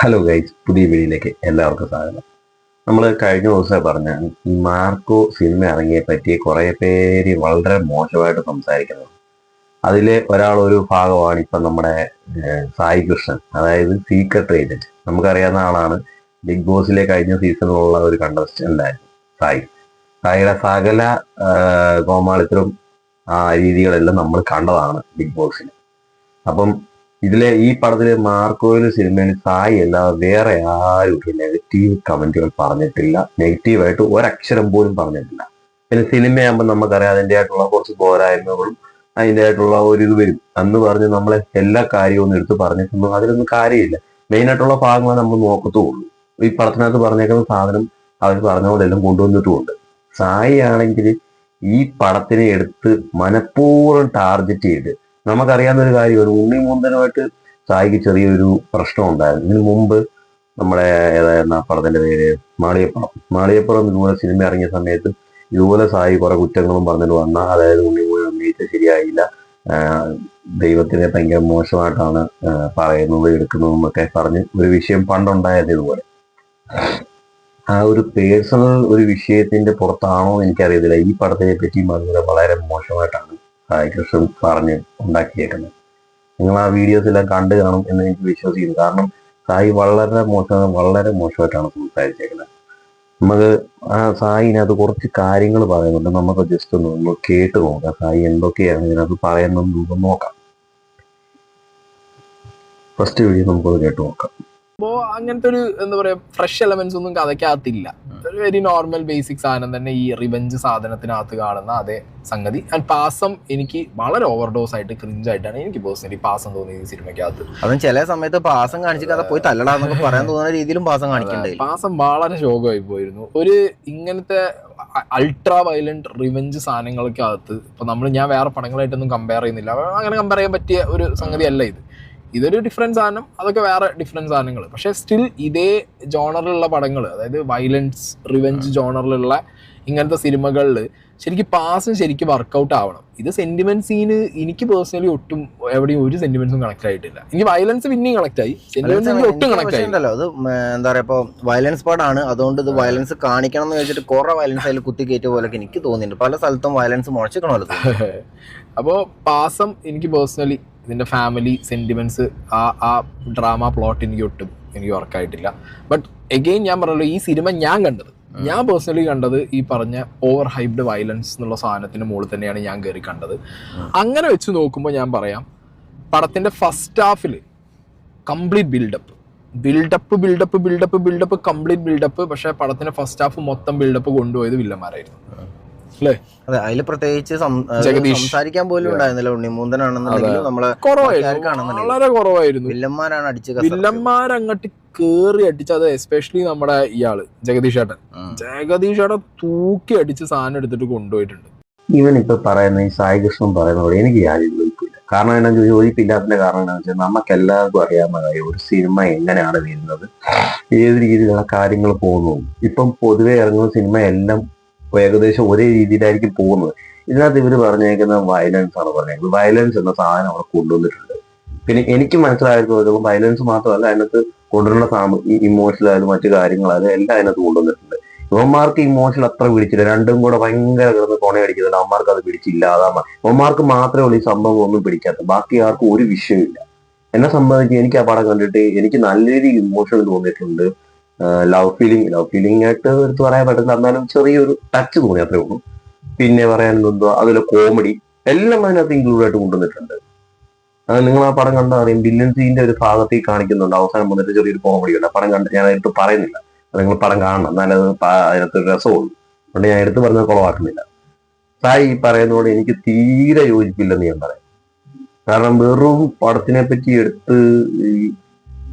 Hello guys പുതിയ വീഡിയോയിലേക്ക് എല്ലാവർക്കും സ്വാഗതം. നമ്മൾ കഴിഞ്ഞ ദിവസം പറഞ്ഞ ഈ മാർക്കോ സിനിമ ഇറങ്ങിയെ പറ്റി കുറെ പേര് വളരെ മോശമായിട്ട് സംസാരിക്കുന്നത്. അതിലെ ഒരാൾ ഒരു ഭാഗമാണ് ഇപ്പം നമ്മുടെ സായി കൃഷ്ണൻ അതായത് സീക്രട്ട് ഏജന്റ് നമുക്കറിയാവുന്ന ആളാണ്. ബിഗ് ബോസിലെ കഴിഞ്ഞ സീസണിലുള്ള ഒരു കണ്ടസ്റ്റന്റായിരുന്നു സായി. സായിയുടെ സകല കോമാളിത്തരും ആ രീതികളെല്ലാം നമ്മൾ കണ്ടതാണ് ബിഗ് ബോസിൽ അപ്പം ഇതിലെ ഈ പടത്തിലെ മാർക്കോയിൽ സിനിമയിൽ സായി അല്ലാതെ വേറെ ആരും നെഗറ്റീവ് കമന്റുകൾ പറഞ്ഞിട്ടില്ല. നെഗറ്റീവായിട്ട് ഒരക്ഷരം പോലും പറഞ്ഞിട്ടില്ല. പിന്നെ സിനിമയാകുമ്പോൾ നമുക്കറിയാം അതിന്റെതായിട്ടുള്ള കുറച്ച് പോരായ്മകളും അതിന്റെതായിട്ടുള്ള ഒരു ഇത് വരും. അന്ന് പറഞ്ഞ് നമ്മളെ എല്ലാ കാര്യവും ഒന്ന് എടുത്ത് പറഞ്ഞിട്ടൊന്നും അതിലൊന്നും കാര്യമില്ല. മെയിൻ ആയിട്ടുള്ള ഭാഗങ്ങളെ നമ്മൾ നോക്കത്തുള്ളൂ. ഈ പടത്തിനകത്ത് പറഞ്ഞേക്കുന്ന സാധനം അവർ പറഞ്ഞ പോലെ എല്ലാം കൊണ്ടുവന്നിട്ടുമുണ്ട്. സായി ആണെങ്കിൽ ഈ പടത്തിനെ എടുത്ത് മനഃപൂർവം ടാർഗറ്റ് ചെയ്ത് നമുക്കറിയാവുന്ന ഒരു കാര്യമാണ് ഉണ്ണി മൂന്തനുമായിട്ട് സായിക്ക് ചെറിയൊരു പ്രശ്നം ഉണ്ടായിരുന്നു ഇതിനു മുമ്പ് നമ്മുടെ ഏതായിരുന്ന പടത്തിന്റെ പേര്? മാളിയപ്പുറം. മാളിയപ്പുറം ഇതുപോലെ സിനിമ ഇറങ്ങിയ സമയത്ത് ഇതുപോലെ സായി കുറെ കുറ്റങ്ങളും പറഞ്ഞിട്ട് വന്ന അതായത് ഉണ്ണി മൂന്ന് ഉന്നയിച്ച് ശരിയായില്ല. ദൈവത്തിനെ ഭയങ്കര മോശമായിട്ടാണ് പറയുന്നത് എടുക്കുന്നതും ഒക്കെ പറഞ്ഞ് ഒരു വിഷയം പണ്ടുണ്ടായത് ഇതുപോലെ. ആ ഒരു പേഴ്സണൽ ഒരു വിഷയത്തിന്റെ പുറത്താണോ എനിക്കറിയത്തില്ല. ഈ പടത്തിനെ പറ്റിയും അതുപോലെ വളരെ മോശമായിട്ടാണ്. കൃഷ്ണൻ പറഞ്ഞ് ഉണ്ടാക്കിയേക്കുന്നത്. നിങ്ങൾ ആ വീഡിയോസ് എല്ലാം കണ്ടു കാണും എന്ന് എനിക്ക് വിശ്വസിക്കുന്നു. കാരണം സായി വളരെ മോശം വളരെ മോശമായിട്ടാണ് സംസാരിച്ചേക്കുന്നത്. നമുക്ക് ആ സായിനകത്ത് കുറച്ച് കാര്യങ്ങൾ പറയുന്നുണ്ട്. നമുക്ക് ജസ്റ്റ് ഒന്ന് കേട്ട് നോക്കാം. സായി എന്തൊക്കെയാണ് ഇതിനകത്ത് പറയുന്നത് നമുക്ക് നോക്കാം. ഫസ്റ്റ് വീഡിയോ നമുക്കത് കേട്ട് നോക്കാം. അപ്പോ അങ്ങനത്തെ ഒരു എന്താ പറയാ ഫ്രഷ് എലമെന്റ്സ് ഒന്നും കഥയ്ക്കകത്തില്ല. ഒരു വെരി നോർമൽ ബേസിക് സാധനം തന്നെ ഈ റിവെഞ്ച് സാധനത്തിനകത്ത് കാണുന്ന അതേ സംഗതി. ആൻഡ് പാസം എനിക്ക് വളരെ ഓവർഡോസ് ആയിട്ട് ക്രിഞ്ച് ആയിട്ടാണ് എനിക്ക് പേഴ്സണലി പാസം തോന്നിയത് ഈ സിനിമയ്ക്കകത്ത്. അതും ചില സമയത്ത് പാസം കാണിച്ച് കഥ പോയി തല്ലടാന്നൊക്കെ പറയാൻ തോന്നുന്ന രീതിയിലും പാസം കാണിക്കണ്ടേ പാസം വളരെ ശോകമായി പോയിരുന്നു. ഒരു ഇങ്ങനത്തെ അൾട്രാ വയലന്റ് റിവെഞ്ച് സാധനങ്ങൾക്ക് അകത്ത് ഇപ്പൊ നമ്മൾ ഞാൻ വേറെ പടങ്ങളായിട്ടൊന്നും കമ്പയർ ചെയ്യുന്നില്ല. അങ്ങനെ കമ്പയർ ചെയ്യാൻ പറ്റിയ ഒരു സംഗതി അല്ല ഇത്. ഇതൊരു ഡിഫറൻസ് സാധനം അതൊക്കെ വേറെ ഡിഫറൻസ് സാധനങ്ങൾ പക്ഷെ സ്റ്റിൽ ഇതേ ജോണറിലുള്ള പടങ്ങൾ അതായത് വയലൻസ് റിവെഞ്ച് ജോണറിലുള്ള ഇങ്ങനത്തെ സിനിമകളിൽ ശരിക്കും പാസും ശരിക്കും വർക്കൗട്ട് ആവണം. ഇത് സെന്റിമെന്റ് സീന് എനിക്ക് പേഴ്സണലി ഒട്ടും എവിടെയും ഒരു സെന്റിമെന്റ്സും കണക്ട് ആയിട്ടില്ല. എനിക്ക് വയലൻസ് പിന്നെയും കണക്ട് ആയി. സെന്റിമെന്റ് ഒട്ടും കണക്ട് ആയിട്ടല്ലോ അത് എന്താ പറയാ ഇപ്പൊ വയലൻസ് പാടാണ്. അതുകൊണ്ട് ഇത് വയലൻസ് കാണിക്കണം എന്ന് വെച്ചിട്ട് കുറെ വയലൻസ് അതിൽ കുത്തി കയറ്റിയ പോലെ എനിക്ക് തോന്നിയിട്ടുണ്ട്. പല സ്ഥലത്തും വയലൻസ് മുഴച്ചിക്കണമല്ലോ അപ്പോൾ പാസം എനിക്ക് പേഴ്സണലി ഇതിന്റെ ഫാമിലി സെന്റിമെന്റ്സ് ആ ആ ഡ്രാമ പ്ലോട്ട് എനിക്ക് ഒട്ടും എനിക്ക് വർക്കായിട്ടില്ല ബട്ട് എഗെയിൻ ഞാൻ പറഞ്ഞല്ലോ ഈ സിനിമ ഞാൻ കണ്ടത്. ഞാൻ പേഴ്സണലി കണ്ടത് ഈ പറഞ്ഞ ഓവർ ഹൈബ്ഡ് വയലൻസ് എന്നുള്ള സാധനത്തിന് മുകളിൽ തന്നെയാണ് ഞാൻ കയറി കണ്ടത്. അങ്ങനെ വെച്ച് നോക്കുമ്പോൾ ഞാൻ പറയാം പടത്തിന്റെ ഫസ്റ്റ് ഹാഫിൽ complete build up build up build up build up build up complete build up പക്ഷേ പടത്തിന്റെ ഫസ്റ്റ് ഹാഫ് മൊത്തം ബിൽഡപ്പ് കൊണ്ടുപോയത് വില്ലന്മാരായിരുന്നു. അതെ അതിൽ പ്രത്യേകിച്ച് അത്. സംസാരിക്കാൻ പോലും ഉണ്ടായിരുന്നില്ല. ഉണ്ണിമൂന്തനാണെന്നുണ്ടെങ്കിലും നമ്മളെ വളരെ കുറവായിരുന്നു. വില്ലന്മാരാണ് അടിച്ച് വില്ലന്മാരങ്ങോട്ട് കേറി അടിച്ചത് എസ്പെഷ്യലി നമ്മുടെ ഇയാൾ ജഗദീഷ് ഏട്ടൻ. ജഗദീഷ് ഏട്ടൻ തൂക്കി അടിച്ച് സാധനം എടുത്തിട്ട് കൊണ്ടുപോയിട്ടുണ്ട്. ഇവൻ ഇപ്പൊ പറയുന്ന ഈ സായി കൃഷ്ണൻ പറയുന്നതോട് എനിക്ക് യാതൊരു ഒഴിപ്പില്ല കാരണം എന്താണെന്ന് ചോദിച്ചാൽ ഒഴിപ്പില്ലാത്തതിന്റെ കാരണം എന്താണെന്ന് വെച്ചാൽ നമുക്ക് എല്ലാവർക്കും അറിയാവുന്ന കാര്യം ഒരു സിനിമ എങ്ങനെയാണ് വരുന്നത്. ഏത് രീതിയിലുള്ള കാര്യങ്ങൾ പോകുന്നു. ഇപ്പം പൊതുവെ ഇറങ്ങുന്ന സിനിമ എല്ലാം ഏകദേശം ഒരേ രീതിയിലായിരിക്കും പോകുന്നത്. ഇതിനകത്ത് ഇവർ പറഞ്ഞേക്കുന്ന വയലൻസ് ആണ് പറഞ്ഞേക്കുന്നത് വയലൻസ് എന്ന സാധനം അവിടെ കൊണ്ടുവന്നിട്ടുണ്ട്. പിന്നെ എനിക്ക് മനസ്സിലായിരുന്നു വയലൻസ് മാത്രമല്ല അതിനകത്ത് കൊണ്ടുവരുന്ന സാമ ഇമോഷണൽ ആയാലും മറ്റു കാര്യങ്ങളായാലും എല്ലാം അതിനകത്ത് കൊണ്ടുവന്നിട്ടുണ്ട്. ഇവന്മാർക്ക് ഇമോഷൻ അത്ര പിടിച്ചില്ല. രണ്ടും കൂടെ ഭയങ്കര കിടന്ന് കൊണയടിക്കുന്നുണ്ട്. അവന്മാർക്ക് അത് പിടിച്ചില്ല. യുവന്മാർക്ക് മാത്രമേ ഉള്ളൂ ഈ സംഭവം ഒന്നും പിടിക്കാത്ത. ബാക്കി ആർക്കും ഒരു വിഷയമില്ല എന്നെ സംബന്ധിച്ച് എനിക്ക് ആ പടം കണ്ടിട്ട് എനിക്ക് നല്ല രീതിയിൽ ഇമോഷൻ തോന്നിയിട്ടുണ്ട്. ലവ് ഫീലിംഗ് ലവ് ഫീലിംഗ് ആയിട്ട് എടുത്ത് പറയാൻ പറ്റുന്ന എന്നാലും ചെറിയൊരു ടച്ച് തോന്നി അത്രേ ഉള്ളൂ. പിന്നെ പറയാൻ എന്തോ അതിലെ കോമഡി എല്ലാം അതിനകത്ത് ഇൻക്ലൂഡ് ആയിട്ട് കൊണ്ടുവന്നിട്ടുണ്ട്. അത് നിങ്ങൾ ആ പടം കണ്ടാൽ അറിയാം. ബില്യൻ സീന്റെ ഒരു ഭാഗത്തേക്ക് കാണിക്കുന്നുണ്ട്. അവസാനം വന്നിട്ട് ചെറിയൊരു കോമഡി ഉണ്ട്. പടം കണ്ട് ഞാൻ എടുത്ത് പറയുന്നില്ല. നിങ്ങൾ പടം കാണണം. എന്നാലത് പ- അതിനകത്ത് ഒരു രസമുള്ളൂ. അതുകൊണ്ട് ഞാൻ എടുത്ത് പറഞ്ഞത് കുളവാക്കുന്നില്ല. സായി ഈ പറയുന്നതോട് എനിക്ക് തീരെ യോജിപ്പില്ലെന്ന് ഞാൻ പറയാം. കാരണം വെറും പടത്തിനെ പറ്റി എടുത്ത് ഈ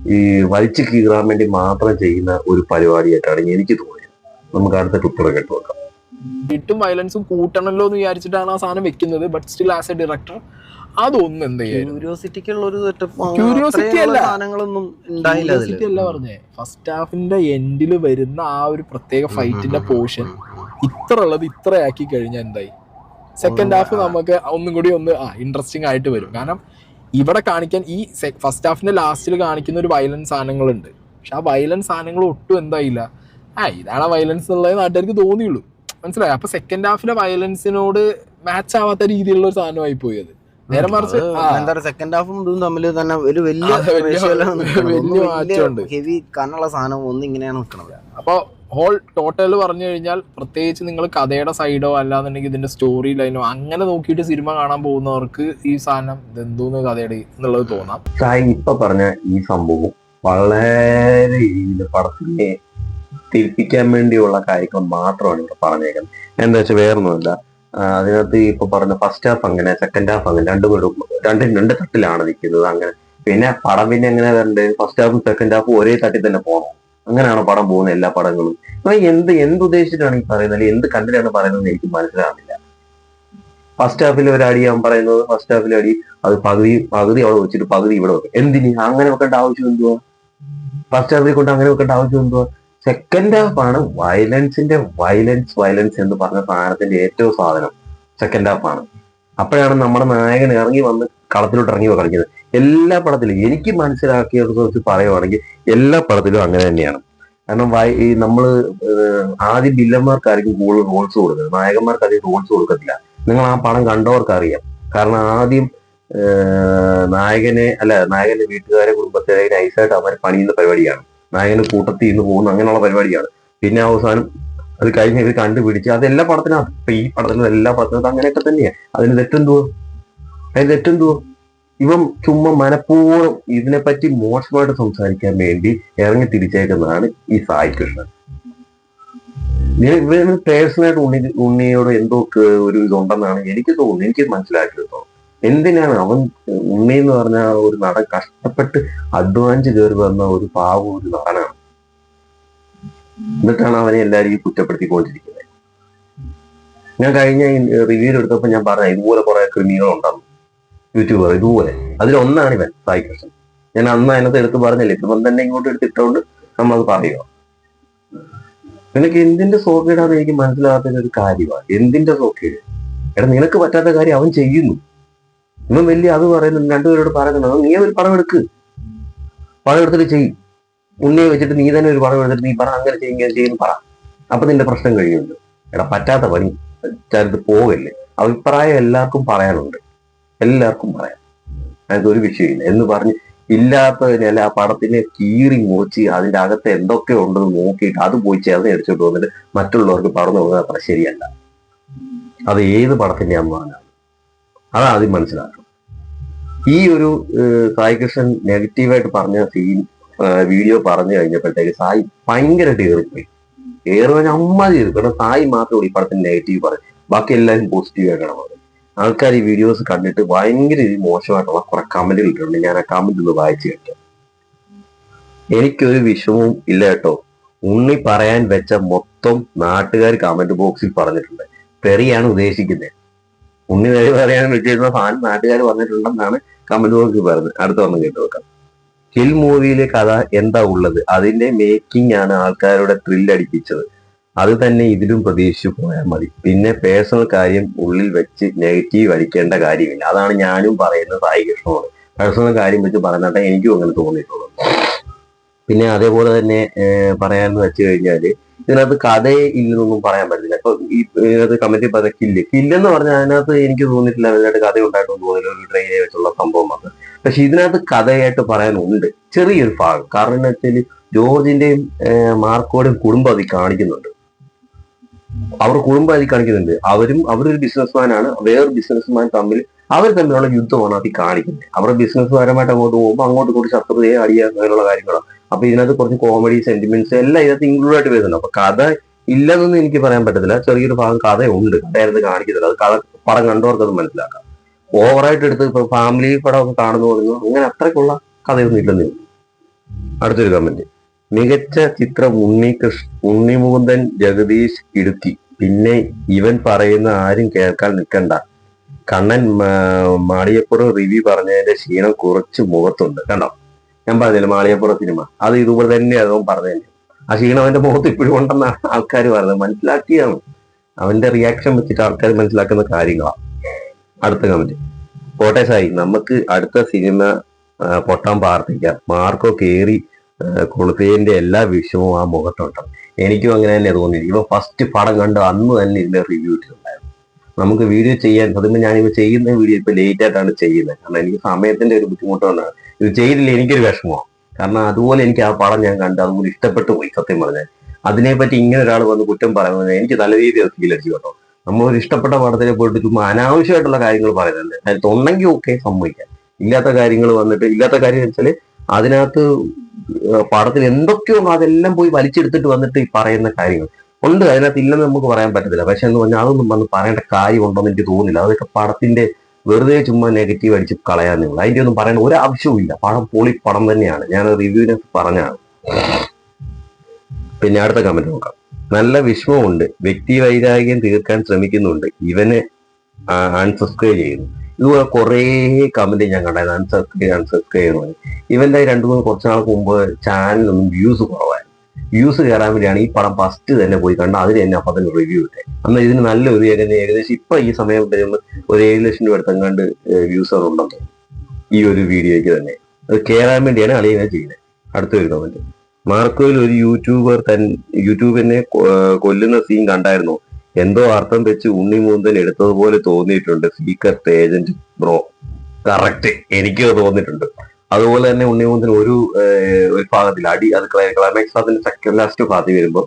ഈ വലിച്ചു കീറാൻ വേണ്ടി മാത്രം ചെയ്യുന്ന ഒരു പരിപാടിയായിട്ടാണ് എനിക്ക് തോന്നിയത്. നമുക്ക് അടുത്ത ക്ലിപ്പുകൾ കേട്ട് നോക്കാം ും. വയലൻസും കൂട്ടണല്ലോ എന്ന് വിചാരിച്ചിട്ടാണ് ആ സാധനം വെക്കുന്നത് but still as a director അതൊന്നും എന്ത് ക്യൂരിയോസിറ്റിക്കുള്ള ഒരു. സാധനങ്ങളൊന്നും അല്ല പറഞ്ഞേ. ഫസ്റ്റ് ഹാഫിന്റെ എൻഡിൽ വരുന്ന ആ ഒരു പ്രത്യേക ഫൈറ്റിന്റെ പോർഷൻ ഇത്ര ഉള്ളത് ഇത്രയാക്കി കഴിഞ്ഞാൽ എന്തായി? സെക്കൻഡ് ഹാഫ് നമുക്ക് ഒന്നും കൂടി ഒന്ന് ആ ഇൻട്രസ്റ്റിംഗ് ആയിട്ട് വരും. കാരണം ഇവിടെ കാണിക്കാൻ ഈ ഫസ്റ്റ് ഹാഫിന്റെ ലാസ്റ്റിൽ കാണിക്കുന്ന ഒരു വയലൻസ് സാധനങ്ങളുണ്ട്. പക്ഷെ ആ വയലൻസ് സാധനങ്ങൾ ഒട്ടും എന്തായില്ല. ആ ഇതാണ് വയലൻസ് എന്നുള്ളത് നാട്ടുകാർക്ക് തോന്നിയുള്ളൂ. മനസ്സിലായി? അപ്പൊ സെക്കൻഡ് ഹാഫിലെ വയലൻസിനോട് മാച്ച് ആവാത്ത രീതിയിലുള്ള ഒരു സാധനമായി പോയി അത്. നേരെ മറിച്ച് എന്താ സെക്കൻഡ് ഹാഫും ഇതും തമ്മിൽ തന്നെ ഒരു വലിയ വലിയ-. ഹെവി കണ്ണുള്ള സാധനം ഒന്ന് ഇങ്ങനെയാണ് നിൽക്കുന്നത്. അപ്പോൾ ഹോൾ ടോട്ടൽ പറഞ്ഞു കഴിഞ്ഞാൽ പ്രത്യേകിച്ച് നിങ്ങൾ കഥയുടെ സൈഡോ അല്ലാന്നുണ്ടെങ്കിൽ ഇതിന്റെ സ്റ്റോറി ലൈനോ അങ്ങനെ നോക്കിയിട്ട് സിനിമ കാണാൻ പോകുന്നവർക്ക് ഈ സാധനം ഇതെന്തോന്ന് കഥയുടെ എന്നുള്ളത് തോന്നാം. സായി ഇപ്പൊ പറഞ്ഞ ഈ സംഭവം വളരെ രീതിയിൽ പടത്തിനെ തിരിപ്പിക്കാൻ വേണ്ടിയുള്ള കാര്യങ്ങൾ മാത്രമാണ് ഇവിടെ പറഞ്ഞേക്കുന്നത്. എന്താ വെച്ചാൽ വേറൊന്നുമില്ല. അതിനകത്ത് ഇപ്പൊ പറഞ്ഞ ഫസ്റ്റ് ഹാഫ് അങ്ങനെ സെക്കൻഡ് ഹാഫ് അങ്ങനെ രണ്ടുപേരും രണ്ടും രണ്ട് തട്ടിലാണ് നിൽക്കുന്നത് അങ്ങനെ. പിന്നെ പടം പിന്നെ എങ്ങനെ വരണ്ട്? ഫസ്റ്റ് ഹാഫും സെക്കൻഡ് ഹാഫും ഒരേ തട്ടിൽ തന്നെ പോകണം അങ്ങനെയാണ് പടം പോകുന്ന എല്ലാ പടങ്ങളും? എന്ത് എന്ത് ഉദ്ദേശിച്ചിട്ടാണ് ഈ പറയുന്നത്? എന്ത് കണ്ടിട്ടാണ് പറയുന്നത് എനിക്ക് മനസ്സിലാവുന്നില്ല. ഫസ്റ്റ് ഹാഫിൽ ഒരു അടി അവൻ പറയുന്നത് ഫസ്റ്റ് ഹാഫിൽ അടി അത് പകുതി പകുതി അവിടെ വെച്ചിട്ട് പകുതി ഇവിടെ വെക്കും. എന്തിന്? അങ്ങനെ വെക്കേണ്ട ആവശ്യം എന്തുവാ? ഫസ്റ്റ് ഹാഫിൽ കൊണ്ട് അങ്ങനെ വെക്കേണ്ട ആവശ്യം എന്തുവാ? സെക്കൻഡ് ഹാഫ് ആണ് വയലൻസിന്റെ വയലൻസ് വയലൻസ് എന്ന് പറഞ്ഞ സാധനത്തിന്റെ ഏറ്റവും സാധനം. സെക്കൻഡ് ഹാഫ് ആണ്. അപ്പോഴാണ് നമ്മുടെ നായകൻ ഇറങ്ങി വന്ന് കളത്തിലോട്ട് ഇറങ്ങി കളിക്കുന്നത്. എല്ലാ പടത്തിലും എനിക്ക് മനസ്സിലാക്കിയത് വെച്ച് പറയുവാണെങ്കിൽ എല്ലാ പടത്തിലും അങ്ങനെ തന്നെയാണ്. കാരണം ഈ നമ്മൾ ആദ്യം വില്ലന്മാർക്കായിരിക്കും കൂടുതൽ റോൾസ് കൊടുക്കുന്നത്. നായകന്മാർക്ക് അധികം റോൾസ് കൊടുക്കത്തില്ല. നിങ്ങൾ ആ പടം കണ്ടവർക്ക് അറിയാം കാരണം ആദ്യം നായകനെ അല്ല നായകന്റെ വീട്ടുകാരെ കുടുംബത്തെ നൈസായിട്ട് അവരെ പണിയുന്ന പരിപാടിയാണ്. നായകന് കൂട്ടത്തിൽ നിന്ന് പോകുന്ന അങ്ങനെയുള്ള പരിപാടിയാണ്. പിന്നെ അവസാനം അത് കഴിഞ്ഞ് ഇവർ കണ്ടുപിടിച്ച് അത് എല്ലാ പടത്തിനകത്ത് ഈ പടത്തിലും എല്ലാ പടത്തിനകത്ത് അങ്ങനെയൊക്കെ തന്നെയാണ് അതിന് തെറ്റെന്തുവോ? അതിന് തെറ്റെന്തുവോ? ഇവൻ ചുമ്മാ മനഃപൂർവം ഇതിനെപ്പറ്റി മോശമായിട്ട് സംസാരിക്കാൻ വേണ്ടി ഇറങ്ങി തിരിച്ചേക്കുന്നതാണ് ഈ സായി കൃഷ്ണൻ. ഇവന് പേഴ്സണലായിട്ട് ഉണ്ണി ഉണ്ണിയോട് എന്തോ ഒരു ഇതുണ്ടെന്നാണ് എനിക്ക് തോന്നുന്നു എനിക്ക് മനസ്സിലാക്കിയത് എന്തിനാണ് അവൻ ഉണ്ണി എന്ന് പറഞ്ഞ ഒരു നടൻ കഷ്ടപ്പെട്ട് അഡ്വാൻസ് കയറി വന്ന ഒരു പാവ ഒരു നടനാണ്? എന്നിട്ടാണ് അവനെ എല്ലാവരും ഈ കുറ്റപ്പെടുത്തിക്കൊണ്ടിരിക്കുന്നത്. ഞാൻ കഴിഞ്ഞ റിവ്യൂ എടുത്തപ്പോൾ ഞാൻ പറഞ്ഞ ഇതുപോലെ കുറെ ക്രിമികളുണ്ടെന്ന്. യൂട്യൂബർ ഇതുപോലെ. അതിലൊന്നാണ് ഇവൻ സായി കൃഷ്ണൻ. ഞാൻ അന്ന് അതിനകത്ത് എടുത്ത് പറഞ്ഞില്ലേ ഇപ്പം തന്നെ ഇങ്ങോട്ട് എടുത്തിട്ടുകൊണ്ട് നമ്മളത് പറയുക നിനക്ക് എന്തിന്റെ സോക്കേടാന്ന് എനിക്ക് മനസ്സിലാകാത്ത ഒരു കാര്യമാണ് എന്തിന്റെ സോക്കേട്? എടാ നിനക്ക് പറ്റാത്ത കാര്യം അവൻ ചെയ്യുന്നു. ഇവൻ വലിയ അത് പറയുന്നു രണ്ടുപേരോട് പറയുന്നുണ്ട് നീ ഒരു പടം എടുക്ക്. പടം എടുത്തിട്ട് ചെയ്യും. ഉണ്ണിയെ വെച്ചിട്ട് നീ തന്നെ ഒരു പടം എടുത്തിട്ട് നീ പറ അങ്ങനെ ചെയ്യും ഇങ്ങനെ ചെയ്യും പറ. അപ്പൊ നിന്റെ പ്രശ്നം കഴിയുന്നുണ്ട് എടാ പറ്റാത്ത പണി. പോകല്ലേ അഭിപ്രായം എല്ലാവർക്കും പറയാനുണ്ട്. എല്ലാവർക്കും പറയാം. ഒരു വിഷയമില്ല. എന്ന് പറഞ്ഞ് ഇല്ലാത്തതിനെ അല്ല ആ പടത്തിനെ കീറി മുറിച്ച് അതിന്റെ അകത്ത് എന്തൊക്കെ ഉണ്ടെന്ന് നോക്കിയിട്ട് അത് പോയി ചേർന്ന് അടിച്ചോണ്ട് വന്നിട്ട് മറ്റുള്ളവർക്ക് പറഞ്ഞു പോകുന്നത് അത്ര ശരിയല്ല. അത് ഏത് പടത്തിന്റെ അമ്മാനാണ് അതാദ്യം മനസ്സിലാക്കണം. ഈ ഒരു സായി കൃഷ്ണൻ നെഗറ്റീവായിട്ട് പറഞ്ഞ സീൻ വീഡിയോ പറഞ്ഞു കഴിഞ്ഞപ്പോഴത്തേക്ക് സായി ഭയങ്കരമായിട്ട് ഏറിപ്പോയി ഏറുവാൻ അമ്മ ചെയ്തു. കാരണം സായി മാത്രമേ ഈ പടത്തിന് നെഗറ്റീവ് പറയും ബാക്കി എല്ലാവരും പോസിറ്റീവ് ആയിട്ടാണ് പറഞ്ഞത് ആൾക്കാർ ഈ വീഡിയോസ് കണ്ടിട്ട് ഭയങ്കര മോശമായിട്ടുള്ള കുറെ കമന്റുകൾ ഇട്ടിട്ടുണ്ട്. ഞാൻ ആ കമന്റ് ഒന്ന് വായിച്ചു കേട്ടോ. എനിക്കൊരു വിഷമവും ഇല്ല കേട്ടോ. ഉണ്ണി പറയാൻ വെച്ച മൊത്തം നാട്ടുകാർ കമന്റ് ബോക്സിൽ പറഞ്ഞിട്ടുണ്ട്. പെറിയാണ് ഉദ്ദേശിക്കുന്നത് ഉണ്ണി വരെ പറയാൻ വെച്ചിരുന്ന സാധനം നാട്ടുകാർ പറഞ്ഞിട്ടുണ്ടെന്നാണ് കമന്റ് ബോക്സിൽ പറഞ്ഞത് അടുത്ത ഒന്ന് കേട്ടു നോക്കാം. കിൽ മൂവിയിലെ കഥ എന്താ ഉള്ളത്? അതിന്റെ മേക്കിംഗ് ആണ് ആൾക്കാരുടെ ത്രിൽ അടിപ്പിച്ചത്. അത് തന്നെ ഇതിലും പ്രതീക്ഷിച്ചു പോയാൽ മതി. പിന്നെ പേഴ്സണൽ കാര്യം ഉള്ളിൽ വെച്ച് നെഗറ്റീവ് അടിക്കേണ്ട കാര്യമില്ല. അതാണ് ഞാനും പറയുന്നത് സായി കൃഷ്ണനോട്. പേഴ്സണൽ കാര്യം വെച്ച് പറഞ്ഞാട്ടെ എനിക്കും അങ്ങനെ തോന്നിയിട്ടുള്ളൂ. പിന്നെ അതേപോലെ തന്നെ പറയാന്ന് വെച്ച് കഴിഞ്ഞാൽ ഇതിനകത്ത് കഥയെ ഇല്ലെന്നൊന്നും പറയാൻ പറ്റില്ല ഇപ്പൊ ഈ ഇതിനകത്ത് കമ്മിറ്റി പറഞ്ഞ കില്ല് കില്ലെന്ന് പറഞ്ഞാൽ അതിനകത്ത് എനിക്ക് തോന്നിയിട്ടില്ല. അതിനകത്ത് കഥ ഉണ്ടായിട്ടൊന്നും തോന്നില്ല ഒരു ട്രെയിനെ വെച്ചുള്ള സംഭവമാണ് പക്ഷെ ഇതിനകത്ത് കഥയായിട്ട് പറയാനുണ്ട്. ചെറിയൊരു ഭാഗം. കാരണം എന്ന് വെച്ചാൽ ജോർജിന്റെയും മാർക്കോടെയും കുടുംബം അത് കാണിക്കുന്നുണ്ട്. അവർ കുടുംബം അതിൽ കാണിക്കുന്നുണ്ട്. അവരും അവരൊരു ബിസിനസ്മാനാണ് വേറൊരു ബിസിനസ്മാൻ തമ്മിൽ അവർ തമ്മിലുള്ള യുദ്ധമാണ് അതിൽ കാണിക്കുന്നത്. അവർ ബിസിനസ് പരമായിട്ട് അങ്ങോട്ട് പോകുമ്പോൾ അങ്ങോട്ട് ഇങ്ങോട്ട് ശത്രുതയെ അടിയുക അങ്ങനെയുള്ള കാര്യങ്ങളാണ്. അപ്പൊ ഇതിനകത്ത് കുറച്ച് കോമഡി സെന്റിമെന്റ്സ് എല്ലാം ഇതിനകത്ത് ഇൻക്ലൂഡ് ആയിട്ട് വരുന്നുണ്ട്. അപ്പൊ കഥ ഇല്ലെന്നൊന്നും എനിക്ക് പറയാൻ പറ്റത്തില്ല. ചെറിയൊരു ഭാഗം കഥയുണ്ട്. കഥയായിരുന്നു കാണിക്കുന്നില്ല അത് കഥ പടം കണ്ടവർക്ക് അത് മനസ്സിലാക്കാം ഓവറായിട്ട് എടുത്ത് ഇപ്പൊ ഫാമിലി പടമൊക്കെ കാണുന്നു അങ്ങനെ അത്രക്കുള്ള കഥയൊന്നും ഇല്ലെന്നേ. അടുത്തൊരു കമന്റ് മികച്ച ചിത്രം ഉണ്ണി കൃഷ്ണ ഉണ്ണിമുകുന്ദൻ ജഗദീഷ് ഇടുക്കി. പിന്നെ ഇവൻ പറയുന്ന ആരും കേൾക്കാൻ നിൽക്കണ്ട. കണ്ണൻ മാളിയപ്പുറം റിവ്യൂ പറഞ്ഞതിന്റെ ക്ഷീണം കുറച്ച് മുഖത്തുണ്ട്. കണ്ടോ? ഞാൻ പറഞ്ഞില്ല മാളിയപ്പുറം സിനിമ? അത് ഇതുപോലെ തന്നെ അതും പറഞ്ഞതന്നെ ആ ക്ഷീണം അവന്റെ മുഖത്ത് ഇപ്പോഴും ഉണ്ടെന്നാണ് ആൾക്കാർ പറയുന്നത്. മനസ്സിലാക്കിയാണ്. അവന്റെ റിയാക്ഷൻ വെച്ചിട്ട് ആൾക്കാർ മനസ്സിലാക്കുന്ന കാര്യങ്ങളാണ്. അടുത്ത കമന്റ് കോട്ടയസായി. നമുക്ക് അടുത്ത സിനിമ പൊട്ടാൻ പ്രാർത്ഥിക്കാം. മാർക്കോ കേറി കൊളുത്തേന്റെ എല്ലാ വിഷയവും ആ മുഖത്തുണ്ട്. എനിക്കും അങ്ങനെ തന്നെ തോന്നി ഇവ ഫസ്റ്റ് പടം കണ്ട് അന്ന് തന്നെ ഇതിന്റെ റിവ്യൂ ഇട്ടിട്ടുണ്ടായിരുന്നു. നമുക്ക് വീഡിയോ ചെയ്യാൻ സത്യം ഇവ ചെയ്യുന്ന വീഡിയോ ഇപ്പൊ ലേറ്റ് ആയിട്ടാണ് ചെയ്യുന്നത്. കാരണം എനിക്ക് സമയത്തിന്റെ ഒരു ബുദ്ധിമുട്ടാണ് ഇത് ചെയ്തില്ല എനിക്കൊരു വിഷമമാണ് കാരണം അതുപോലെ എനിക്ക് ആ പടം ഞാൻ കണ്ട് അതുപോലെ ഇഷ്ടപ്പെട്ടു പോയി സത്യം പറഞ്ഞാൽ അതിനെപ്പറ്റി ഇങ്ങനെ ഒരാൾ വന്ന് കുറ്റം പറയുന്നത് എനിക്ക് നല്ല രീതിയിൽ ഫീലടിച്ചു കേട്ടോ. നമ്മളൊരു ഇഷ്ടപ്പെട്ട പടത്തിനെ പോയിട്ട് ചുമ്മാ അനാവശ്യമായിട്ടുള്ള കാര്യങ്ങൾ പറയുന്നുണ്ട്. അതിൽ തൊണ്ടെങ്കിൽ ഓക്കെ സമ്മതിക്കാം. ഇല്ലാത്ത കാര്യങ്ങൾ വന്നിട്ട് ഇല്ലാത്ത കാര്യം വെച്ചാൽ അതിനകത്ത് ഏഹ് പടത്തിൽ എന്തൊക്കെയോ അതെല്ലാം പോയി വലിച്ചെടുത്തിട്ട് വന്നിട്ട് ഈ പറയുന്ന കാര്യങ്ങൾ. ഉണ്ട് അതിനകത്ത് ഇല്ലെന്ന് നമുക്ക് പറയാൻ പറ്റത്തില്ല. പക്ഷെ എന്ന് പറഞ്ഞാൽ അതൊന്നും വന്ന് പറയേണ്ട കാര്യമുണ്ടോ എന്ന് എനിക്ക് തോന്നുന്നില്ല. അതൊക്കെ പടത്തിന്റെ വെറുതെ ചുമ്മാ നെഗറ്റീവ് അടിച്ച് കളയാൻ നിങ്ങൾ അതിന്റെ ഒന്നും പറയേണ്ട ഒരു ആവശ്യവും ഇല്ല. പടം പൊളി പടം തന്നെയാണ്. ഞാൻ റിവ്യൂവിനെ പറഞ്ഞാണ് പിന്നെ അടുത്ത കമന്റ് നോക്കാം. നല്ല വിഷമമുണ്ട് വ്യക്തി വൈരാഗ്യം തീർക്കാൻ ശ്രമിക്കുന്നുണ്ട്. ഇവനെ അൺസബ്സ്ക്രൈബ് ചെയ്യുന്നു. ഇതുപോലെ കുറേ കമന്റ് ഞാൻ കണ്ടായിരുന്നു അൺസബ്സ്ക്രൈബ് അൺസബ്സ്ക്രൈബ് ചെയ്യുന്നത് ഇവന്റെ രണ്ടു മൂന്ന് കുറച്ച് നാൾക്ക് മുമ്പ് ചാനലിലൊന്നും വ്യൂസ് കുറവായിരുന്നു. വ്യൂസ് കയറാൻ വേണ്ടിയാണ് ഈ പടം ഫസ്റ്റ് തന്നെ പോയി കണ്ട അതിന് തന്നെ അപ്പം തന്നെ റിവ്യൂ ഇട്ടേ. അന്ന് ഇതിന് നല്ലൊരു ഏകദേശം ഏകദേശം ഇപ്പൊ ഈ സമയം കഴിയുമ്പോൾ ഒരു ഏഴ് ലക്ഷം രൂപ എടുത്തെങ്ങാണ്ട് വ്യൂസ് ഉണ്ടെന്ന് ഈ ഒരു വീഡിയോയ്ക്ക് തന്നെ. അത് കയറാൻ വേണ്ടിയാണ് അളിയനെ ചെയ്യുന്നത് അടുത്തൊരു കമന്റ് മാർക്കോയിൽ ഒരു യൂട്യൂബർ തൻ യൂട്യൂബിനെ കൊല്ലുന്ന സീൻ കണ്ടായിരുന്നു? എന്തോ അർത്ഥം വെച്ച് ഉണ്ണിമൂന്തൻ എടുത്തതുപോലെ തോന്നിയിട്ടുണ്ട്. സ്പീക്കർ ഏജന്റ് ബ്രോ കറക്റ്റ് എനിക്ക് തോന്നിയിട്ടുണ്ട്. അതുപോലെ തന്നെ ഉണ്ണി മൂന്തൻ ഒരു ഒരു ഭാഗത്തിൽ അടി അത് ക്ലൈമാക്സ് അതിന്റെ സെക്കൻഡ് ലാസ്റ്റ് ഭാഗത്ത് വരുമ്പോൾ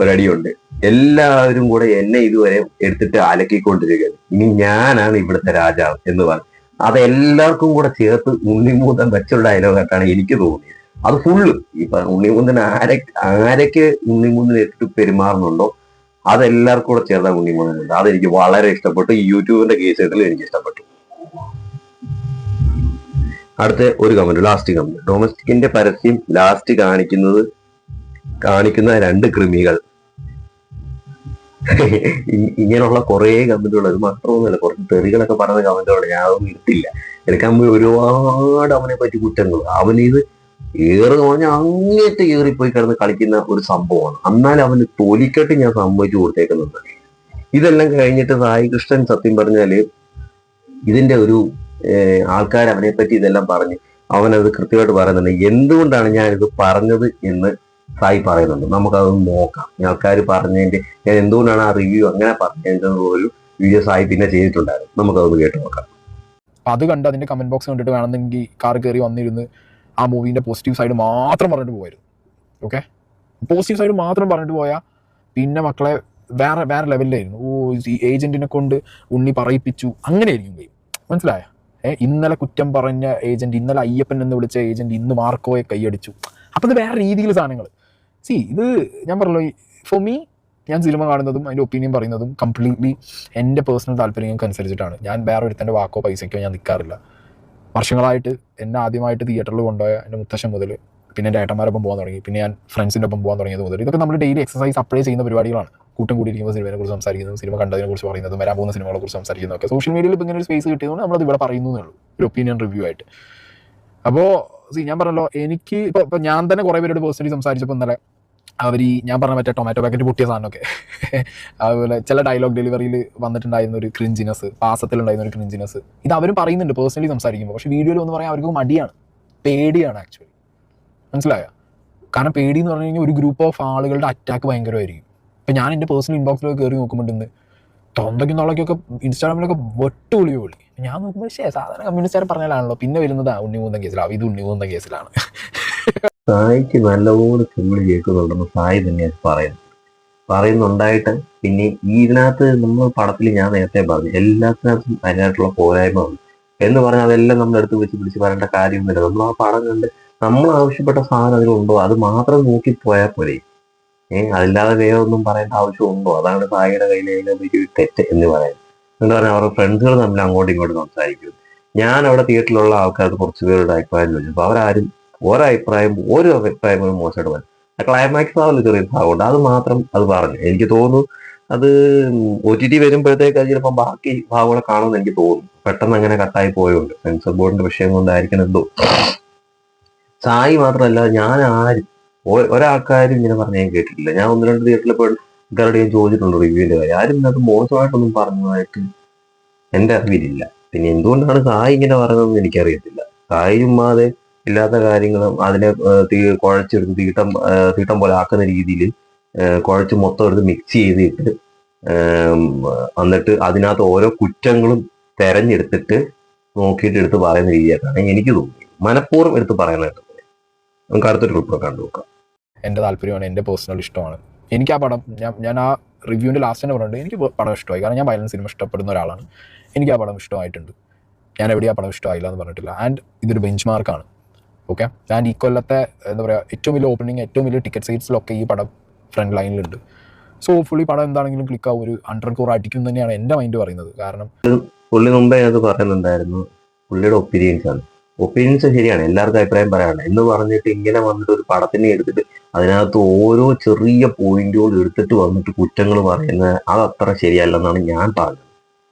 ഒരടിയുണ്ട്. എല്ലാവരും കൂടെ എന്നെ ഇതുവരെ എടുത്തിട്ട് അലക്കിക്കൊണ്ടിരിക്കുകയാണ്. ഇനി ഞാനാണ് ഇവിടുത്തെ രാജാവ് എന്ന് പറഞ്ഞു. അതെല്ലാവർക്കും കൂടെ ചേർത്ത് ഉണ്ണിമൂന്തൻ വെച്ചുള്ള ഡയലോഗായിട്ടാണ് എനിക്ക് തോന്നിയത്. അത് ഫുള്ള് ഇപ്പൊ ഉണ്ണിമൂന്തൻ ആരെ ആരൊക്കെ ഉണ്ണിമൂന്തൻ എടുത്തിട്ട് പെരുമാറുന്നുണ്ടോ? അതെല്ലാവർക്കും കൂടെ ചേർന്ന കുഞ്ഞിമോനുണ്ട് അതെനിക്ക് വളരെ ഇഷ്ടപ്പെട്ടു. ഈ യൂട്യൂബിന്റെ കേസ് എനിക്ക് ഇഷ്ടപ്പെട്ടു. അടുത്ത ഒരു കമന്റ് ലാസ്റ്റ് കമന്റ് ഡൊമസ്റ്റിക്കിന്റെ പരസ്യം ലാസ്റ്റ് കാണിക്കുന്നത് കാണിക്കുന്ന രണ്ട് കൃമികൾ. ഇങ്ങനെയുള്ള കുറെ കമന്റുകൾ അത് മാത്രമൊന്നുമല്ല കുറച്ച് തെറികളൊക്കെ പറയുന്ന കമന്റുകൾ ഞാൻ അതൊന്നും എനിക്ക് അമ്മ ഒരുപാട് അവനെ പറ്റി കുറ്റങ്ങൾ. അവൻ ഇത് ഏറ് പറഞ്ഞാൽ അങ്ങേറ്റ് ഏറിപ്പോയി കിടന്ന് കളിക്കുന്ന ഒരു സംഭവമാണ്. എന്നാൽ അവന് തോലിക്കട്ട് ഞാൻ സമ്മതിച്ചു കൊടുത്തേക്കുന്നുണ്ട് ഇതെല്ലാം കഴിഞ്ഞിട്ട് സായി കൃഷ്ണൻ സത്യം പറഞ്ഞാൽ ഇതിന്റെ ഒരു ആൾക്കാർ അവനെ പറ്റി ഇതെല്ലാം പറഞ്ഞ് അവനത് കൃത്യമായിട്ട് പറയുന്നുണ്ട്. എന്തുകൊണ്ടാണ് ഞാൻ ഇത് പറഞ്ഞത് എന്ന് സായി പറയുന്നുണ്ട്. നമുക്കതൊന്ന് നോക്കാം. ആൾക്കാർ പറഞ്ഞതിന്റെ ഞാൻ എന്തുകൊണ്ടാണ് ആ റിവ്യൂ അങ്ങനെ പറഞ്ഞതിന്റെ ഒരു വീഡിയോ സായി പിന്നെ ചെയ്തിട്ടുണ്ടായിരുന്നു. നമുക്കതൊന്ന് കേട്ട് നോക്കാം. അത് കണ്ട് അതിന്റെ കമന്റ് ബോക്സ് കണ്ടിട്ട് വേണമെന്നെങ്കിൽ കാർ കയറി വന്നിരുന്ന് ആ മൂവിന്റെ പോസിറ്റീവ് സൈഡ് മാത്രം പറഞ്ഞിട്ട് പോയിരുന്നു ഓക്കെ പോസിറ്റീവ് സൈഡ് മാത്രം പറഞ്ഞിട്ട് പോയാൽ പിന്നെ മക്കളെ വേറെ വേറെ ലെവലിലായിരുന്നു ഓ ഈ ഏജന്റിനെ കൊണ്ട് ഉണ്ണി പറയിപ്പിച്ചു. അങ്ങനെയായിരിക്കും ഗെയിം മനസ്സിലായ? ഏഹ് ഇന്നലെ കുറ്റം പറഞ്ഞ ഏജന്റ് ഇന്നലെ അയ്യപ്പൻ എന്ന് വിളിച്ച ഏജന്റ് ഇന്ന് മാർക്കോയെ കൈയടിച്ചു. അപ്പം ഇത് വേറെ രീതിയിൽ സാധനങ്ങൾ സി ഇത് ഞാൻ പറഞ്ഞല്ലോ ഫോർ മീ ഞാൻ സിനിമ കാണുന്നതും അതിന്റെ ഒപ്പീനിയൻ പറയുന്നതും കംപ്ലീറ്റ്ലി എന്റെ പേഴ്സണൽ താല്പര്യങ്ങൾക്ക് അനുസരിച്ചിട്ടാണ് ഞാൻ വേറെ ഒരുത്തന്റെ വാക്കോ പൈസയ്ക്കോ ഞാൻ നിൽക്കാറില്ല വർഷങ്ങളായിട്ട് എന്നെ ആദ്യമായിട്ട് തിയേറ്ററിൽ കൊണ്ടുപോയ എന്റെ മുത്തശ്ശൻ മുതൽ പിന്നെ എന്റെ ഏട്ടന്മാരൊപ്പം പോകാൻ തുടങ്ങി. പിന്നെ ഞാൻ ഫ്രണ്ട്സിന്റെ ഒപ്പം പോകാൻ തുടങ്ങിയത് മുതൽ. ഇതൊക്കെ നമ്മൾ ഡെയിലി എക്സസൈസ് അപ്ലൈ ചെയ്യുന്ന പരിപാടികളാണ്. കൂട്ടം കൂടിയിരിക്കുമ്പോൾ സിനിമയെ കുറിച്ച് സംസാരിക്കുന്നതും സിനിമ കണ്ടതിനെ കുറിച്ച് പറയുന്നതും വരാൻ പോകുന്ന സിനിമകളെ കുറിച്ച് സംസാരിക്കുന്നതൊക്കെ. സോഷ്യൽ മീഡിയയിൽ ഇപ്പോൾ ഇങ്ങനെ ഒരു സ്പേസ് കിട്ടിയതുകൊണ്ട് നമ്മളത് ഇവിടെ പറയുന്നു എന്നുള്ളൂ ഒരു ഒപ്പീനിയൻ റിവ്യൂ ആയിട്ട്. അപ്പോൾ സി ഞാൻ പറഞ്ഞല്ലോ എനിക്ക് ഇപ്പോൾ ഇപ്പോൾ ഞാൻ തന്നെ കുറേ പേരോട് പേഴ്സണലി സംസാരിച്ചപ്പോൾ ഇന്നലെ അവർ ഈ ഞാൻ പറഞ്ഞ മറ്റേ ടൊമാറ്റോ പാക്കറ്റ് പൊട്ടിയ സാധനമൊക്കെ. അതുപോലെ ചില ഡയലോഗ് ഡെലിവറിയിൽ വന്നിട്ടുണ്ടായിരുന്ന ഒരു ക്രിഞ്ചിനസ് പാസത്തിലുണ്ടായിരുന്ന ഒരു ക്രിഞ്ചിനസ് ഇത് അവരും പറയുന്നുണ്ട് പേഴ്സണലി സംസാരിക്കുമ്പോൾ പക്ഷേ വീഡിയോയിൽ ഒന്ന് പറയാൻ അവർക്ക് മടിയാണ്. പേടിയാണ് ആക്ച്വലി മനസ്സിലായോ? കാരണം പേടി എന്ന് പറഞ്ഞു കഴിഞ്ഞാൽ ഒരു ഗ്രൂപ്പ് ഓഫ് ആളുകളുടെ അറ്റാക്ക് ഭയങ്കരമായിരിക്കും. ഇപ്പം ഞാൻ എന്റെ പേഴ്സണൽ ഇൻബോക്സിലൊക്കെ കയറി നോക്കുമ്പോൾ ഇന്ന് തൊന്തയ്ക്കും തൊള്ളയ്ക്കൊക്കെ ഇൻസ്റ്റാഗ്രാമിലൊക്കെ വെട്ടുവിളി വിളി ഞാൻ നോക്കുമ്പോൾ ശേ സാധാരണ കമ്മ്യൂണിസ്റ്റുകാർ പറഞ്ഞാലാണല്ലോ പിന്നെ വരുന്നത് ഉണ്ണി ഉണ്ണിമൂന്തൻ കേസിലാണ്. ഇത് ഉണ്ണി ഉണ്ണിമൂന്തൻ കേസിലാണ്. സായിക്ക് നല്ലപോലെ ചെമ്മി കേൾക്കുന്നുണ്ടെന്ന് സായി തന്നെയാണ് പറയുന്നത് പറയുന്നുണ്ടായിട്ട് പിന്നെ ഇതിനകത്ത് നമ്മൾ പടത്തിൽ ഞാൻ നേരത്തെ പറഞ്ഞു എല്ലാത്തിനകത്തും അതിനായിട്ടുള്ള പോരായ്മ ഉണ്ട് എന്ന് പറഞ്ഞാൽ അതെല്ലാം നമ്മൾ എടുത്ത് വെച്ച് പിടിച്ച് പറയേണ്ട കാര്യമൊന്നുമില്ല നമ്മൾ ആ പടം കണ്ട് നമ്മൾ ആവശ്യപ്പെട്ട സാധനം അതിലുണ്ടോ അത് മാത്രം നോക്കി പോയാൽ പോരെ. ഏഹ് അതില്ലാതെ വേറെ ഒന്നും പറയേണ്ട ആവശ്യമുണ്ടോ അതാണ് സായിയുടെ കയ്യിലെ ഒരു തെറ്റ് എന്ന് പറയുന്നത്. എന്ന് പറഞ്ഞാൽ അവരുടെ ഫ്രണ്ട്സുകൾ തമ്മിൽ അങ്ങോട്ടും ഇങ്ങോട്ടും സംസാരിക്കും ഞാൻ അവിടെ തിയേറ്ററിലുള്ള ആൾക്കാർക്ക് കുറച്ച് പേരുടെ അഭിപ്രായം ചോദിച്ചു. അപ്പൊ അവരാരും ഒരഭിപ്രായം ഒരു അഭിപ്രായം ഒരു മോശമായിട്ട് പറയും ആ ക്ലൈമാക്സ് ഭാഗം ചെറിയ ഭാഗമുണ്ട് അത് മാത്രം അത് പറഞ്ഞു. എനിക്ക് തോന്നുന്നു അത് ഒ ടി ടി വരുമ്പോഴത്തേക്ക് അത് ചിലപ്പോൾ ബാക്കി ഭാഗങ്ങളെ കാണുമെന്ന് എനിക്ക് തോന്നുന്നു. പെട്ടെന്ന് അങ്ങനെ കട്ടായി പോയുണ്ട്. സെൻസർ ബോർഡിന്റെ വിഷയം കൊണ്ടായിരിക്കണം എന്തോ. സായി മാത്രമല്ല ഞാൻ ആരും ഒരാൾക്കാരും ഇങ്ങനെ പറഞ്ഞു ഞാൻ കേട്ടിട്ടില്ല. ഞാൻ ഒന്ന് രണ്ട് തിയേറ്ററിൽ പോയി ആൾക്കാരോട് ഞാൻ ചോദിച്ചിട്ടുണ്ട് റിവ്യൂവിന്റെ കാര്യം. ആരും ഇതിനകത്ത് മോശമായിട്ടൊന്നും പറഞ്ഞതായിട്ട് എന്റെ അറിവിലില്ല. പിന്നെ എന്തുകൊണ്ടാണ് സായി ഇങ്ങനെ പറയുന്നതെന്ന് എനിക്കറിയത്തില്ല. സായി ചുമ്മാതെ ഇല്ലാത്ത കാര്യങ്ങളും അതിനെ കുഴച്ചെടുത്ത് തീട്ടം തീട്ടം പോലെ ആക്കുന്ന രീതിയിൽ കുഴച്ച് മൊത്തം എടുത്ത് മിക്സ് ചെയ്തിട്ട് എന്നിട്ട് അതിനകത്ത് ഓരോ കുറ്റങ്ങളും തെരഞ്ഞെടുത്തിട്ട് നോക്കിയിട്ട് എടുത്ത് പറയുന്ന രീതിയായിട്ടാണ് എനിക്ക് തോന്നി മനഃപൂർവം എടുത്ത് പറയാനായിട്ട് നമുക്ക് അടുത്തൊരു റിപ്പോർട്ട് കണ്ടു നോക്കാം. എന്റെ താല്പര്യമാണ് എന്റെ പേഴ്സണൽ ഇഷ്ടമാണ്. എനിക്ക് ആ പടം ഞാൻ ഞാൻ ആ റിവ്യൂവിന്റെ ലാസ്റ്റ് തന്നെ പറഞ്ഞിട്ടുണ്ട്. എനിക്ക് പടം ഇഷ്ടമായി. കാരണം ഞാൻ വയലൻസ് സിനിമ ഇഷ്ടപ്പെടുന്ന ഒരാളാണ്. എനിക്ക് ആ പടം ഇഷ്ടമായിട്ടുണ്ട്. ഞാൻ എവിടെയും പടം ഇഷ്ടമായില്ല എന്ന് പറഞ്ഞിട്ടില്ല. ആൻഡ് ഇതൊരു ബെഞ്ച് മാർക്കാണ് ഓക്കെ ആൻഡ് ഈ കൊല്ലത്തെ എന്താ പറയുക ഏറ്റവും വലിയ ഓപ്പണിംഗ് ഏറ്റവും വലിയ ടിക്കറ്റ് സൈറ്റ്സിലൊക്കെ ഈ പടം ഫ്രണ്ട് ലൈനിലുണ്ട് സോ ഫുള്ളി പടം എന്താണെങ്കിലും ക്ലിക്ക് ആവും. ഒരു ഹൺഡ്രഡ് കോർ അടിക്കും തന്നെയാണ് എന്റെ മൈൻഡ് പറയുന്നത്. കാരണം പുള്ളി മുമ്പേ അത് പറയുന്നുണ്ടായിരുന്നു. പുള്ളിയുടെ ഒപ്പീനിയൻസ് ആണ്. ഒപ്പീനിയൻസ് ശരിയാണ്. എല്ലാവർക്കും അഭിപ്രായം പറയാനാണ് എന്ന് പറഞ്ഞിട്ട് ഇങ്ങനെ വന്നിട്ട് ഒരു പടത്തിനെ എടുത്തിട്ട് അതിനകത്ത് ഓരോ ചെറിയ പോയിന്റുകൾ എടുത്തിട്ട് വന്നിട്ട് കുറ്റങ്ങൾ പറയുന്നത് അത് അത്ര ശരിയല്ലെന്നാണ് ഞാൻ പറഞ്ഞത്.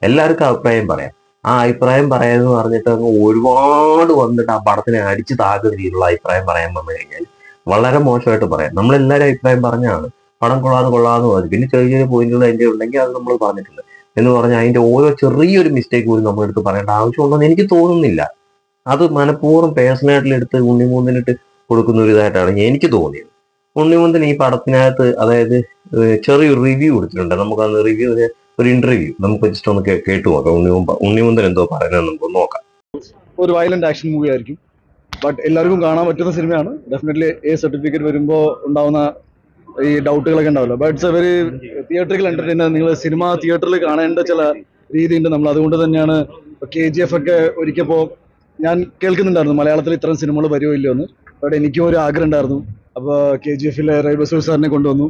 എല്ലാവർക്കും അഭിപ്രായം പറയാം. ആ അഭിപ്രായം പറയാന്ന് പറഞ്ഞിട്ട് അങ്ങ് ഒരുപാട് വന്നിട്ട് ആ പടത്തിനെ അടിച്ചു താകുന്ന രീതിയിലുള്ള അഭിപ്രായം പറയാൻ വന്നു കഴിഞ്ഞാൽ വളരെ മോശമായിട്ട് പറയാം. നമ്മൾ എല്ലാവരും അഭിപ്രായം പറഞ്ഞാണ് പടം കൊള്ളാന്ന് കൊള്ളാന്ന് പറഞ്ഞു. പിന്നെ ചെറിയ ചെറിയ പോയിന്റുകൾ അതിന്റെ ഉണ്ടെങ്കിൽ അത് നമ്മൾ പറഞ്ഞിട്ടുണ്ട് എന്ന് പറഞ്ഞാൽ അതിന്റെ ഓരോ ചെറിയൊരു മിസ്റ്റേക്ക് പോലും നമ്മൾ എടുത്ത് പറയേണ്ട ആവശ്യമുണ്ടെന്ന് എനിക്ക് തോന്നുന്നില്ല. അത് മനഃപൂർവം പേഴ്സണലായിട്ട് എടുത്ത് ഉണ്ണിമൂന്നിനിട്ട് കൊടുക്കുന്ന ഒരു ഇതായിട്ടാണ് എനിക്ക് തോന്നിയത്. ഉണ്ണിമുന്തൻ ഈ പടത്തിനകത്ത് അതായത് ചെറിയൊരു റിവ്യൂ കൊടുത്തിട്ടുണ്ട്. നമുക്ക് അന്ന് റിവ്യൂ ഒരു ഇന്റർവ്യൂ നമുക്ക് ജസ്റ്റ് ഒന്ന് കേട്ടു നോക്കാം. ഉണ്ണിമുന്തൻ എന്തോ പറയുന്നത് നമുക്ക് നോക്കാം. ഒരു വയലന്റ് ആക്ഷൻ മൂവി ആയിരിക്കും. ബട്ട് എല്ലാവർക്കും കാണാൻ പറ്റുന്ന സിനിമയാണ്. ഡെഫിനറ്റ്ലി എ സർട്ടിഫിക്കറ്റ് വരുമ്പോൾ ഉണ്ടാവുന്ന ഈ ഡൗട്ടുകളൊക്കെ ഉണ്ടാവില്ല. ബട്ട് വെരി തിയേറ്ററിക്കൽ എന്റർടൈനർ നിങ്ങൾ സിനിമ തിയേറ്ററിൽ കാണേണ്ട ചില രീതിയുണ്ട്. നമ്മൾ അതുകൊണ്ട് തന്നെയാണ് കെ ജി എഫ് ഒക്കെ ഒരിക്കപ്പോൾ ഞാൻ കേൾക്കുന്നുണ്ടായിരുന്നു. മലയാളത്തിൽ ഇത്തരം സിനിമകൾ വരുമോ ഇല്ലയോ എന്ന്. ബട്ട് എനിക്കും ഒരു ആഗ്രഹം ഉണ്ടായിരുന്നു. അപ്പോൾ കെ ജി എഫിലെ റൈബസൂർ സാറിനെ കൊണ്ടുവന്നു.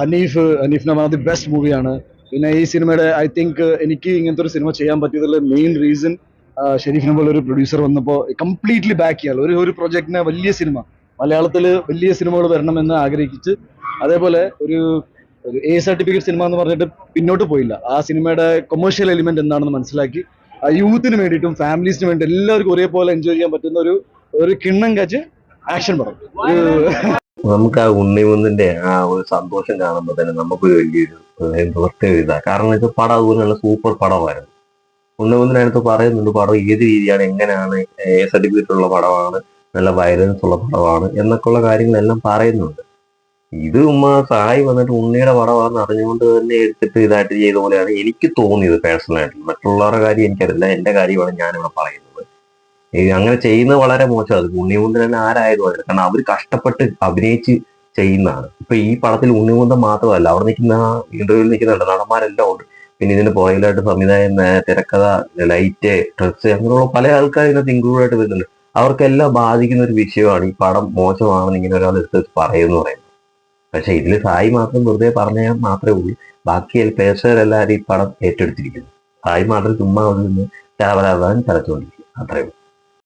ഹനീഫ് ഹനീഫിനെ വൺ ഓഫ് ദി ബെസ്റ്റ് മൂവിയാണ് പിന്നെ ഈ സിനിമയുടെ ഐ തിങ്ക് എനിക്ക് ഇങ്ങനത്തെ ഒരു സിനിമ ചെയ്യാൻ പറ്റിയതിൽ മെയിൻ റീസൺ ഷെരീഫിനെ പോലെ ഒരു പ്രൊഡ്യൂസർ വന്നപ്പോൾ കംപ്ലീറ്റ്ലി ബാക്ക് ചെയ്യാൻ ഒരു ഒരു പ്രൊജക്റ്റിനെ വലിയ സിനിമ മലയാളത്തിൽ വലിയ സിനിമകൾ വരണമെന്ന് ആഗ്രഹിച്ച് അതേപോലെ ഒരു ഒരു എ സർട്ടിഫിക്കറ്റ് സിനിമ എന്ന് പറഞ്ഞിട്ട് പിന്നോട്ട് പോയില്ല. ആ സിനിമയുടെ കൊമേഴ്ഷ്യൽ എലിമെന്റ് എന്താണെന്ന് മനസ്സിലാക്കി യൂത്തിന് വേണ്ടിയിട്ടും ഫാമിലീസിന് വേണ്ടി എല്ലാവർക്കും ഒരേപോലെ എൻജോയ് ചെയ്യാൻ പറ്റുന്ന ഒരു ഒരു കിണ്ണം കച്ച് ആക്ഷൻ ഒരു നമുക്ക് ആ ഉണ്ണിമുന്നിന്റെ ആ ഒരു സന്തോഷം കാണുമ്പോൾ തന്നെ നമുക്ക് വലിയൊരു പ്രത്യേക ഇതാ കാരണം ഇത് പടം അതുപോലെയുള്ള സൂപ്പർ പടമായിരുന്നു. ഉണ്ണിമുന്നിനടുത്ത് പറയുന്നുണ്ട് പടം ഏത് രീതിയാണ് എങ്ങനെയാണ് എ സർട്ടിഫിക്കറ്റ് ഉള്ള പടമാണ് നല്ല വയലൻസ് ഉള്ള പടമാണ് എന്നൊക്കെയുള്ള കാര്യങ്ങളെല്ലാം പറയുന്നുണ്ട്. ഇത് ഉമ്മ സായി വന്നിട്ട് ഉണ്ണിയുടെ പടമാണെന്ന് അറിഞ്ഞുകൊണ്ട് തന്നെ എടുത്തിട്ട് ഇതായിട്ട് ചെയ്ത പോലെയാണ് എനിക്ക് തോന്നിയത് പേഴ്സണലായിട്ട് മറ്റുള്ളവരുടെ കാര്യം എനിക്കറിയില്ല. എന്റെ കാര്യമാണ് ഞാനിവിടെ പറയുന്നത്. അങ്ങനെ ചെയ്യുന്നത് വളരെ മോശമാണ് ഉണ്ണിമുന്തൻ തന്നെ ആരായാലും അതിന് കാരണം അവർ കഷ്ടപ്പെട്ട് അഭിനയിച്ച് ചെയ്യുന്നതാണ്. ഇപ്പൊ ഈ പടത്തിൽ ഉണ്ണിമുന്തൻ മാത്രമല്ല അവിടെ നിൽക്കുന്ന ഇന്റർവ്യൂവിൽ നിൽക്കുന്നുണ്ട് നടന്മാരെല്ലാം ഉണ്ട്. പിന്നെ ഇതിന് പുറകിലായിട്ട് സംവിധായകൻ തിരക്കഥ ലൈറ്റ് ഡ്രസ്സ് അങ്ങനെയുള്ള പല ആൾക്കാർ ഇതിനകത്ത് ഇൻക്ലൂഡ് ആയിട്ട് വരുന്നുണ്ട്. അവർക്കെല്ലാം ബാധിക്കുന്ന ഒരു വിഷയമാണ് ഈ പടം മോശമാണെന്ന് ഇങ്ങനെ ഒരാൾ എടുത്ത് പറയുമെന്ന് പറയുന്നത്. പക്ഷെ ഇതിൽ സായി മാത്രം വെറുതെ പറഞ്ഞാൽ മാത്രമേ ഉള്ളൂ. ബാക്കി പ്രേക്ഷകരെല്ലാവരും ഈ പടം ഏറ്റെടുത്തിരിക്കുന്നു. സായി മാത്രം ചുമ്മാ അവിടെ നിന്ന് ചാവലാവാൻ ചലച്ചുകൊണ്ടിരിക്കും അത്രേ ഉള്ളൂ.